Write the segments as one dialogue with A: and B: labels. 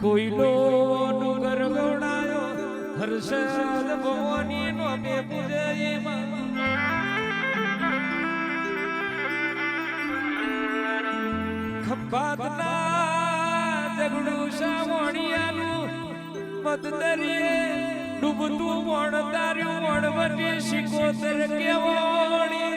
A: કોઈનો ડુંગર ગોડાયો હર્ષદ ભવાની નો. બે પૂજયમાં ખંભાતના જગડું સાવણિયાનું મતદરીએ ડૂબતું મોણ તાર્યું મોણ વટી શિકોતર કેવણી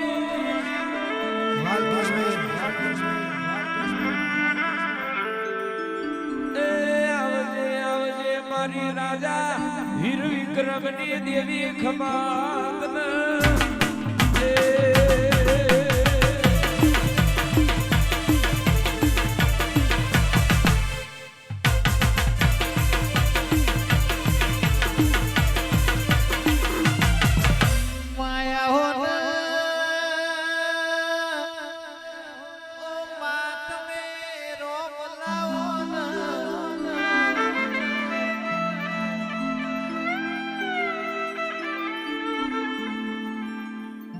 A: આવજે આવજે મારી રાજા વીર વિક્રમની દેવી ખમાત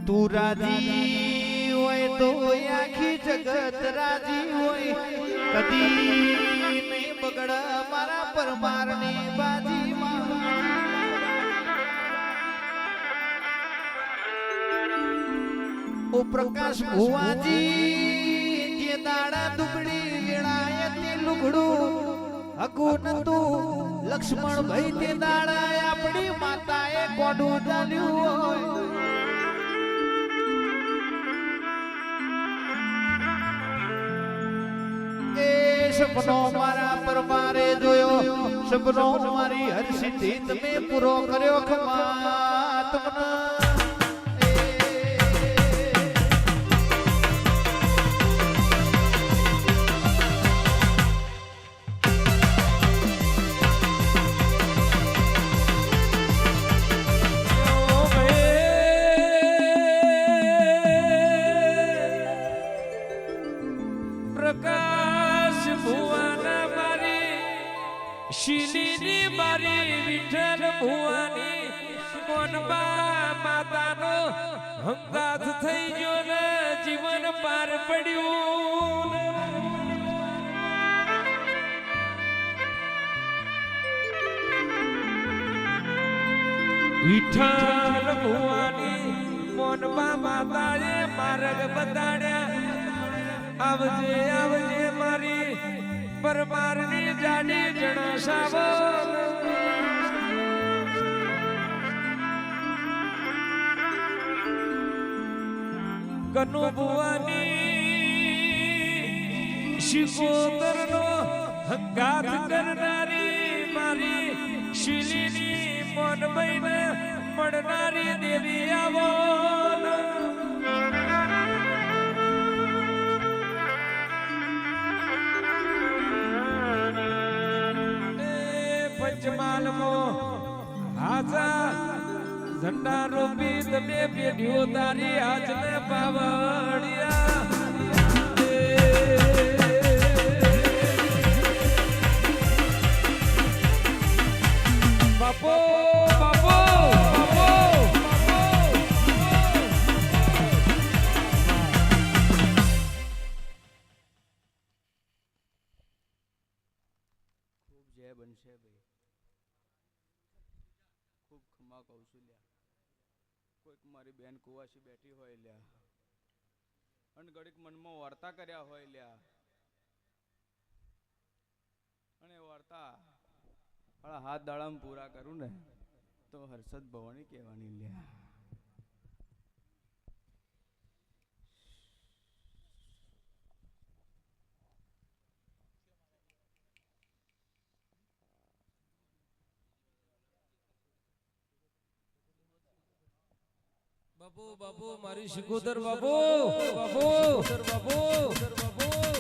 B: તું રાજી હોય તો આખી જગત રાજી હોય. કદી નહીં બગડ મારા પરમારની બાજીમાં. ઓ પ્રકાશ ભુવાજી, જે દાડા દુબડી વેળાએ તે લુગડું હકુ નતું લક્ષ્મણ ભાઈ તે દાડા આપણી માતાએ કોડું ચાલ્યું હોય. સપનો મારા પરમારે જોયો. સપનો મારી હરસિદ્ધિ તમે પૂરો કર્યો ખમા તમને
A: હંગાથ થઈ ગયો ને જીવન પાર પડ્યું. વિઠ્ઠલ ભુવાની મોનબા માતાએ માર્ગ બતાડ્યા આવજે આવજે મારી પરમારની જાડી જણાસાવો કનુ ભુવાની શિકોતરનો હંગાત કરનારી મારી શિલીની મોનમયને મળનારી દેવી આવો પંચમાલમો હાજા ઝંડા રોપી તમે પેઢીઓ તારી આજને પાવડિયા. બાપો
C: ખમા કહું છું લ્યા. કોઈક મારી બેન કુવાસી બેઠી હોય લ્યા. અને ઘડીક મનમાં વાર્તા કર્યા હોય લ્યા. અને વાર્તા હાથ દાડામાં પૂરા કરું ને, તો હર્ષદ ભવાની કહેવાની લ્યા.
A: બાપુ બાબુ મારી શિકોતર બાબુ બાબુ બાપુ.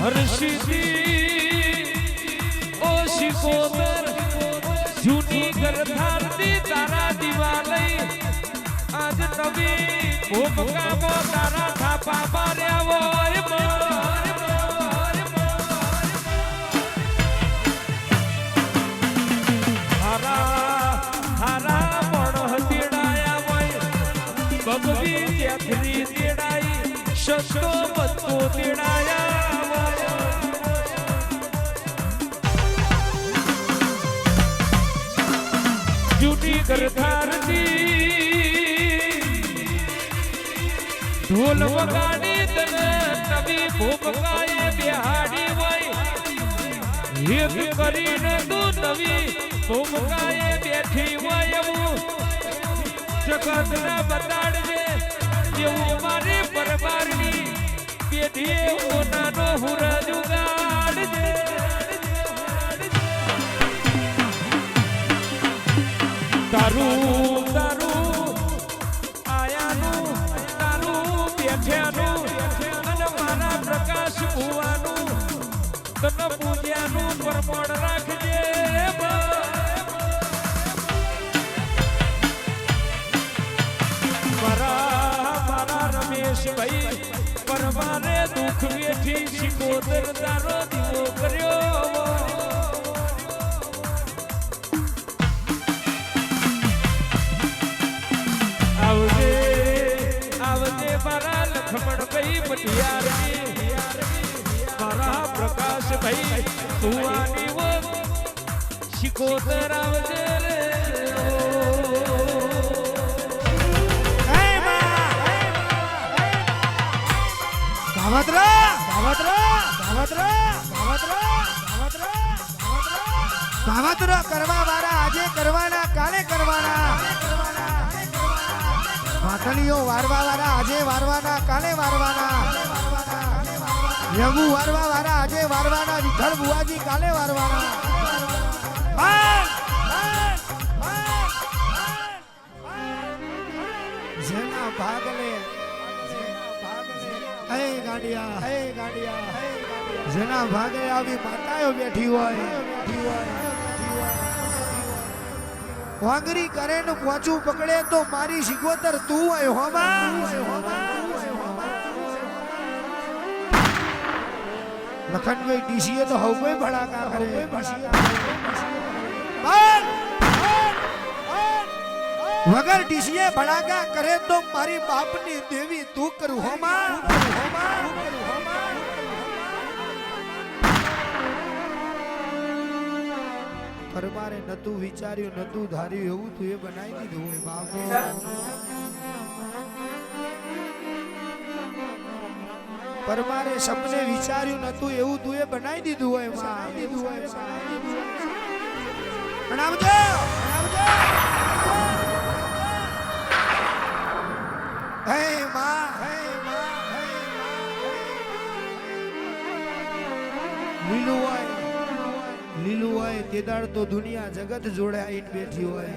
A: હર્ષિદી ઓ શિકોતર જૂની ગરથારતી તારા દિવાલય. આજ નવી ભૂપકામો તારા થાપા માર્યા હોય હારા હારા પણ તેડાયા હોય. બબવી ત્યાંથી તેડાઈ શસ્ત્રો બધો તેડાયા જૂની ગરધારતી ઢોલ વગાડી તને નવી ભૂપકાએ બિહાડી હોય હિત કરીને તું નવી ભૂપકાએ બેઠી હોય એવું. જગતને બતાડજે એવું મારી પરબારની પેઢીએ ઓનાનો હુરજ ઉગાડજે. તારું તારું આયાનું તારું બેઠ્યાનું અને મારા પ્રકાશ ભુવાનું તને પૂજ્યાનું પરમણ રાખજે મારા રમેશભાઈ, પરમારે દુઃખ વેઠી શીખો તારો દીવો કર્યો. લખમણ ભાઈ પટિયાર મારા પ્રકાશ ભાઈ, સુવાની વો શિકોતર આવજે રે.
D: ગાવત્રા ગાવત્રા ગાવત્રા ગાવત્રા ગાવત્રા ગાવત્રા કરવા વાળા આજે કરવાના, કાલે કરવાના. વાતણીઓ વારવા વાળા આજે વારવાના, કાલે વારવાના રઘુ વારવા વાળા આજે વારવાના વિઠ્ઠલ બુવાજી કાલે વારવાના બાર! બાર! બાર! બાર! જેના ભાગને જેના ભાગને હે ગાંડિયા હે ગાંડિયા હે ગાંડિયા જેના ભાગે આવી માતાઓ બેઠી હોય બેઠી હોય વાંગરી કરે ને પોચું પકડે તો મારી શીખવતર તું હોય હોમા લખનભાઈ ડીસીએ તો હવે ભડાકા કરે! વગર ડીસીએ ભડાકા કરે તો મારી બાપની દેવી તું કરું હોમા હોમા પરમારે નતું વિચાર્યું, નતું ધાર્યું એવું તું એ બનાવી દીધું હોય, બાપ પરમારે સપને વિચાર્યું, નતું એવું તું એ બનાવી દીધું હોયમાં દીધું હોય પ્રણામજો હે માં હે માં, હે હોય લીલું હોય તે દાડ તો દુનિયા જગત જોડે આઈટ બેઠી હોય.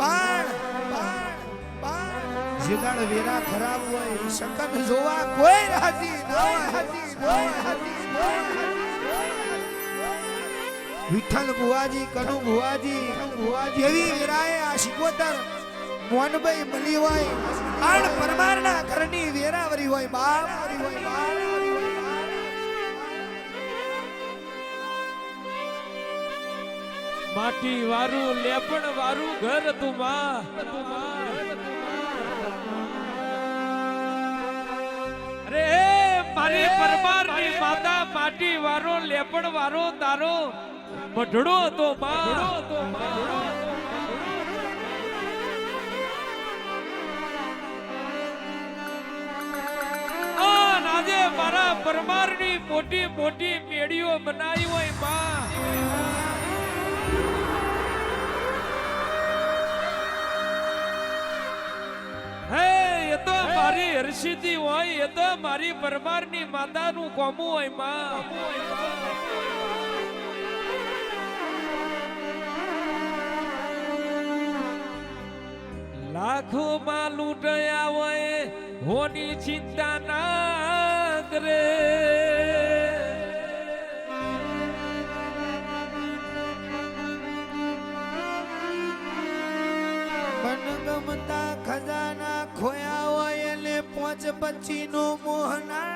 D: પણ પણ પણ જે દાડ વેરા ખરાબ હોય શકન જોવા કોઈ રાજી. વિઠ્ઠલ ભુવાજી, કનુ ભુવાજી ભુવાજી એવી વેરાએ આ શિકોતર મોનભાઈ મળી હોય. આણ પરમારના ઘરની વેરાવરી હોય બાપ હોય, બાપ.
A: માટી વારું લેપણ વારું ઘર તું માં અરે મારી પરમારની માતા માટી વારો લેપણ વારો તારો મઢડો તો માં આજે મારા પરમારની મોટી મોટી મેળીઓ બનાવી હોયમાં હે, એ તો મારી હર્ષિતિ હોય, એ તો મારી પરમારની માતાનું કોમું હોય, માં. લાખો માં લૂંટયા હોય, હોની ચિંતા ના કરે
D: ખજાના ખોયા હોય એટલે પોચ પછી નો મોહના.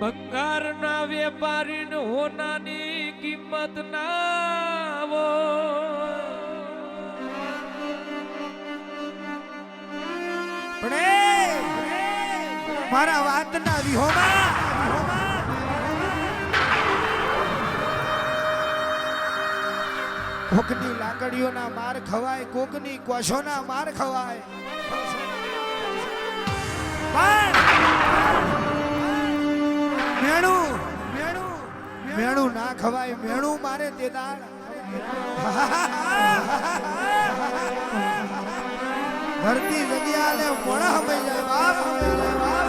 A: બંગારના વેપારીને હોનાની કિંમત ના
D: મારા વાતના વિહોમાં કોકની લાકડીઓના માર ખવાય કોકની કોશોના માર ખવાય. મેણું મેણું મેણું ના ખવાય મેણું મારે તે દાળ. ધરતી જગ્યા લે મોણા હમે જાય બાપ બાપ જાય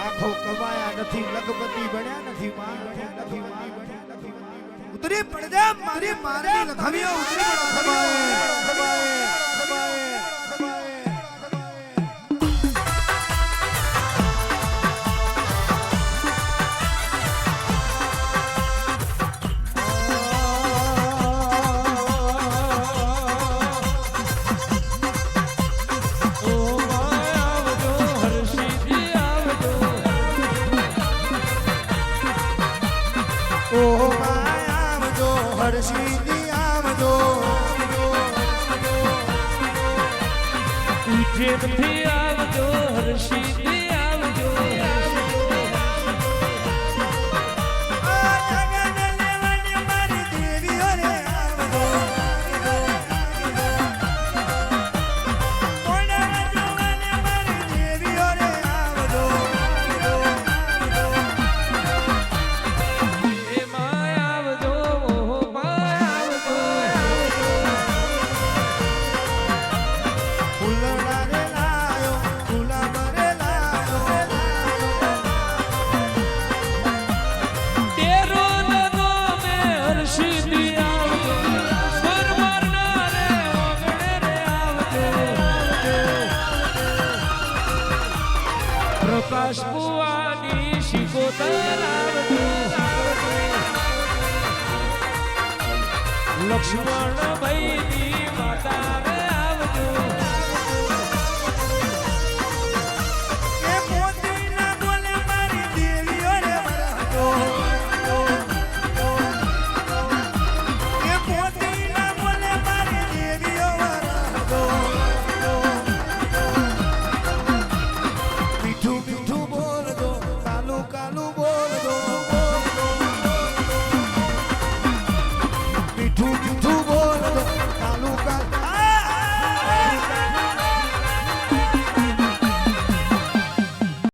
D: લાખો કમાયા નથી લખપતિ બન્યા નથી માં નથી ઉતરી પડજે મારી મારી લખમીઓ ઉતરી પડો ખમાએ ખમાએ ખમાએ
A: Argentina. you are a baby.